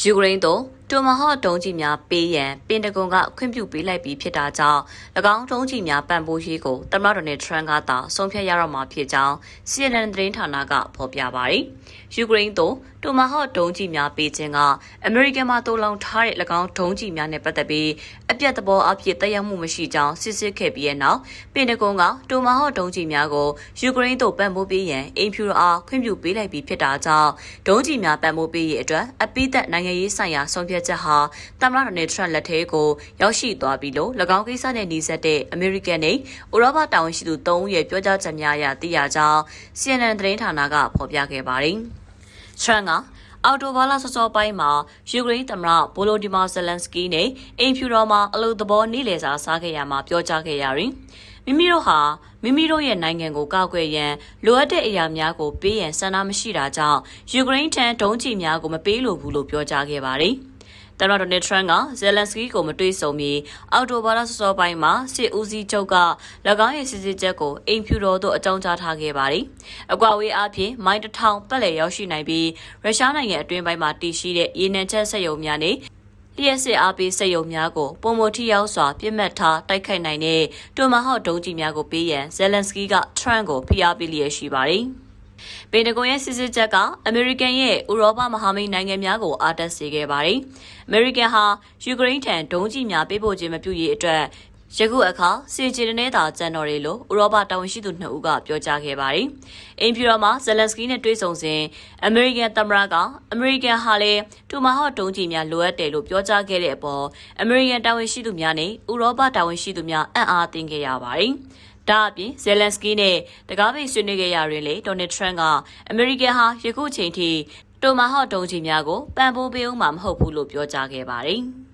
ယူကရိန်းသို့တူမဟော့တုံးကြီးများပေးရန်ပင်တဂွန်ကခွင့်ပြုပေးလိုက်ပြီးဖြစ်တာကြောင့်၎င်းတုံးကြီးများပံ့ပိုးရေးကိုသမ္မတဒေါ်နယ်ထရန့်ကသာဆုံးဖြတ်ရတော့မှာဖြစ်ကြောင်း CNN သတင်းဌာနကဖော်ပြပါတယ်။ယူကရိန်းသို့ တူမဟော့တုံးကြီးများပေးခြင်းကအမေရိကန်မှတိုးလောင်ထားတဲ့၎င်းတုံးကြီးများနဲ့ပတ်သက်ပြီးအပြတ်သဘောအဖြစ်တည်ရောက်မှုမရှိကြောင်းစစ်ဆေးခဲ့ပြီးတဲ့နောက်ပင်တဂွန်ကတူမဟော့တုံးကြီးများကိုယူကရိန်းသို့ပံ့ပိုးပေးရန်အင်ဖြူအားခွင့်ပြုပေးလိုက်ပြီးဖြစ်တာကြောင့်ဒုံးကြီးများပံ့ပိုးပေးရေးအတွက်အပိသက်နိုင်ငံရေးဆိုင်ရာဆုံးဖြတ်ချက်ဟာသမ္မတဒေါ်နယ်ထရန့်လက်ထဲကိုရောက်ရှိသွားပြီလို့၎င်းကိစ္စနဲ့နှီးစပ်တဲ့အမေရိကန်နဲ့ဥရောပတာဝန်ရှိသူ၃ဦးရဲ့ပြောကြားချက်များအရသိရကြောင်း CNN သတင်းဌာနကဖော်ပြခဲ့ပါတယ်။ ထရန့်ကအော်တိုဘာလစောစောပိုင်းမှာယူကရိန်းသမ္မတဗိုလိုဒီမာဇယ်လန်စကီနဲ့အင်ဖြူတော်မှာအလို့သဘောနေ့လည်စာစားခဲ့ရမှာပြောကြားခဲ့ရရင်မိမိတို့ဟာမိမိတို့ရဲ့နိုင်ငံကိုကောက်ွယ်ရန်လိုအပ်တဲ့အရာများကိုပေးရန်ဆန္ဒမရှိတာကြောင့်ယူကရိန်းထံဒုံးကျည်များကိုမပေးလိုဘူးလို့ပြောကြားခဲ့ပါတယ်။ သမ္မတဒေါ်နယ်ထရန့်ကဇယ်လန်စကီကိုမတွေ့ဆုံမီအော်တိုဘာလစောစောပိုင်းမှာစစ်ဦးစီးချုပ်က၎င်းရဲ့စစ်စစ်ချက်ကိုအိမ်ဖြူတော်သို့အကြောင်းကြားထားခဲ့ပါတယ်။အကွာဝေးအားဖြင့်မိုင်းတထောင်ပတ်လည်ရောက်ရှိနိုင်ပြီးရုရှားနိုင်ငံအတွင်းပိုင်းမှာတည်ရှိတဲ့ရေနံချက်ဆက်ယုံများနဲ့လျှက်စစ်အားပေးစက်ယုံများကိုပုံမထီရောက်စွာပြစ်မှတ်ထားတိုက်ခိုက်နိုင်တဲ့တူမဟော့ဒုံးကြီးများကိုပေးရန်ဇယ်လန်စကီကထရန့်ကိုဖိအားပေးလျက်ရှိပါတယ်။ ပင်တဂွန်ရဲ့စစ်စစ်ချက်ကအမေရိကန်ရဲ့ဥရောပမဟာမိတ်နိုင်ငံများကိုအားတက်စေခဲ့ပါတယ်။အမေရိကန်ဟာယူကရိန်းထံဒုံးကျည်များပေးပို့ခြင်းမပြုရေးအတွက်ယခုအခါစီဂျီနဲ့သာကြံတော်ရီလို့ဥရောပတာဝန်ရှိသူနှစ်ဦးကပြောကြားခဲ့ပါတယ်။အင်ဖြူတော်မှာဇယ်လန်စကီနဲ့တွေ့ဆုံစဉ်အမေရိကန်သမ္မတကအမေရိကန်ဟာလည်းတူမဟော့တုံးကြီးများလိုအပ်တယ်လို့ပြောကြားခဲ့တဲ့အပေါ်အမေရိကန်တာဝန်ရှိသူများနဲ့ဥရောပတာဝန်ရှိသူများအံ့အားသင့်ခဲ့ရပါတယ်။ ဒါအပြင်ဇယ်လန်စကီနဲ့တကားပိတ်ဆွေးနွေးခဲ့ရရင်လေဒေါ်နယ်ထရန့်ကအမေရိကန်ဟာယခုချိန်ထိတိုမာဟော့တုံးကြီးများကိုပံ့ပိုးပေးဦးမှာမဟုတ်ဘူးလို့ပြောကြားခဲ့ပါတယ်။